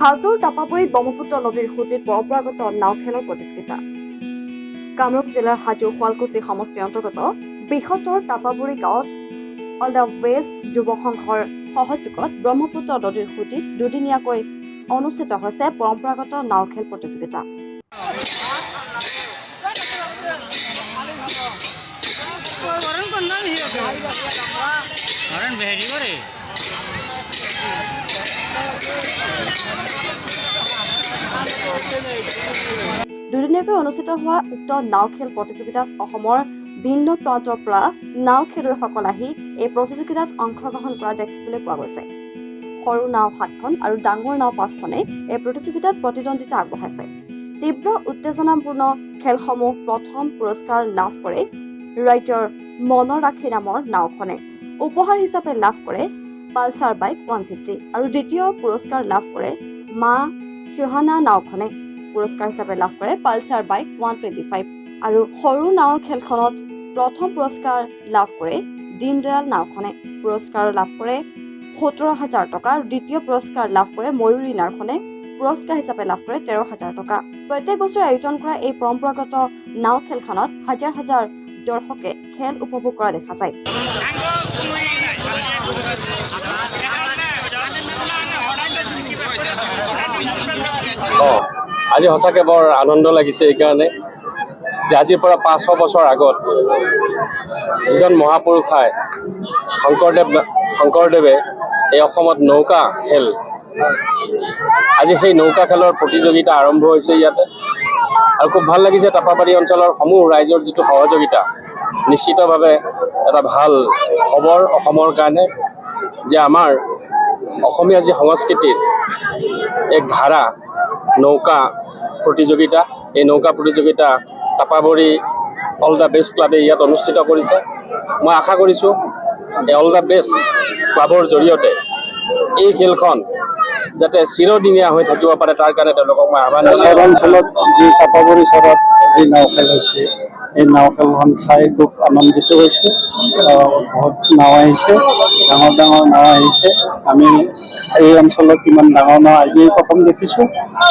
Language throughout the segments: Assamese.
হাজোৰ তাপাপৰিত ব্ৰহ্মপুত্ৰ নদীৰ সুঁতিত পৰম্পৰাগত নাও খেলৰ প্ৰতিযোগিতা। কামৰূপ জিলাৰ হাজো শুৱালকুছি সমষ্টিৰ অন্তৰ্গত বৃহত্তৰ তাপাপৰি গাঁৱত অল দ্য ৱেষ্ট যুৱ সংঘৰ সহযোগত ব্ৰহ্মপুত্ৰ নদীৰ সুঁতিত দুদিনীয়াকৈ অনুষ্ঠিত হৈছে পৰম্পৰাগত নাও খেল প্ৰতিযোগিতা কৰে দুদিনীয়াকৈ অনুষ্ঠিত হোৱা উক্ত নাও খেল প্ৰতিযোগিতাত অসমৰ ভিন্ন প্ৰান্তৰ পৰা নাও খেলুৱৈসকল আহি এই প্ৰতিযোগিতাত অংশগ্ৰহণ কৰা দেখিবলৈ পোৱা গৈছে। সৰু নাও সাতখন আৰু ডাঙৰ নাও পাঁচখনে এই প্ৰতিযোগিতাত প্ৰতিদ্বন্দ্বিতা আগবঢ়াইছে। তীব্ৰ উত্তেজনাপূৰ্ণ খেলসমূহ প্ৰথম পুৰস্কাৰ লাভ কৰে ৰাজ্যৰ মনৰ ৰাখি নামৰ নাওখনে। উপহাৰ হিচাপে লাভ কৰে পালচাৰ বাইক ওৱান ফিফটি। আৰু দ্বিতীয় পুৰস্কাৰ লাভ কৰে মা সুহানা নাওখনে। পুৰস্কাৰ হিচাপে লাভ কৰে Pulsar bike one twenty five. আৰু সৰু নাৱৰ খেলখনত প্ৰথম পুৰস্কাৰ লাভ কৰে দীনদয়াল নাওখনে। পুৰস্কাৰ লাভ কৰে সোতৰ হাজাৰ টকা। আৰু দ্বিতীয় পুৰস্কাৰ লাভ কৰে ময়ূৰী নাওখনে। পুৰস্কাৰ হিচাপে লাভ কৰে তেৰ হাজাৰ টকা। প্ৰত্যেক বছৰে আয়োজন কৰা এই পৰম্পৰাগত নাও খেলখনত হাজাৰ হাজাৰ দৰ্শকে খেল উপভোগ কৰা দেখা যায়। আজি সঁচাকৈ বৰ আনন্দ লাগিছে এইকাৰণে যে আজিৰ পৰা পাঁচশ বছৰ আগত যিজন মহাপুৰুষাই শংকৰদেৱ শংকৰদেৱে এই অসমত নৌকা খেল আজি সেই নৌকা খেলৰ প্ৰতিযোগিতা আৰম্ভ হৈছে ইয়াতে। আৰু খুব ভালো লাগিছে তাপাবাৰী অঞ্চলৰ সমূহ ৰাইজৰ যিটো সহযোগিতা, নিশ্চিতভাৱে এটা ভালো খবৰ অসমৰ কাৰণে যে আমাৰ অসমীয়া যি সংস্কৃতিৰ এক ধাৰা, নৌকা প্ৰতিযোগিতা, এই নৌকা প্ৰতিযোগিতা তাপাবৰী অল দ্য বেষ্ট ক্লাবে ইয়াত অনুষ্ঠিত কৰিছে। মই আশা কৰিছোঁ, এই অল দ্য বেষ্ট ক্লাবৰ জৰিয়তে এই খেলখন যাতে চিৰদিনীয়া হৈ থাকিব পাৰে তাৰ কাৰণে তেওঁলোকক মই আহ্বান চৰাঞ্চলত যি তাপাবৰী চৰত যি নাও খেল হৈছে এই নাও খেলখন চাই খুব আনন্দিত হৈছোঁ। বহুত নাও আহিছে ডাঙৰ ডাঙৰ নাও আহিছে। আমি এই অঞ্চলত ইমান ডাঙৰ নাও আজি প্ৰথম দেখিছোঁ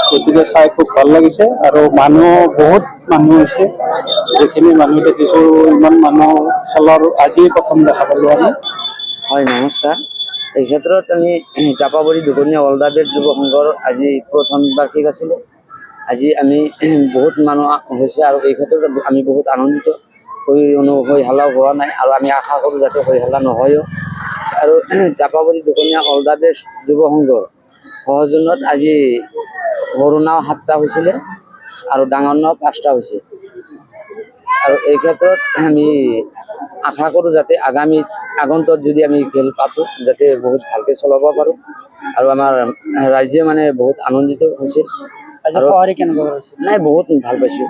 গতিকে চাই খুব ভালো লাগিছে। আৰু মানুহ বহুত মানুহ হৈছে। যিখিনি মানুহ দেখিছোঁ ইমান মানুহ খেলৰ আজি প্ৰথম দেখা পালোঁ আমি। হয় নমস্কাৰ। এই ক্ষেত্ৰত আমি টাপাবৰী দুকনীয়া অল্ডাবেট যুৱ সংঘৰ আজি প্ৰথম বাৰ্ষিক আছিলে। আজি আমি বহুত মানুহ হৈছে আৰু এই ক্ষেত্ৰত আমি বহুত আনন্দিত। হৈ হৈ হাল্লা হোৱা নাই আৰু আমি আশা কৰোঁ যাতে হৈ হাল্লা নহয়ও আৰু টাপাবৰী দুকনীয়া অল্ডাবেট যুৱ সংঘৰ সহযোগত আজি সৰু নাও সাতটা হৈছিলে আৰু ডাঙৰ নাও পাঁচটা হৈছে। আৰু এই ক্ষেত্ৰত আমি আশা কৰোঁ যাতে আগামী আগন্তত যদি আমি খেল পাতোঁ যাতে বহুত ভালকে চলাব পাৰোঁ। আৰু আমাৰ ৰাইজে মানে বহুত আনন্দিত হৈছে। নাই বহুত ভালো পাইছোঁ।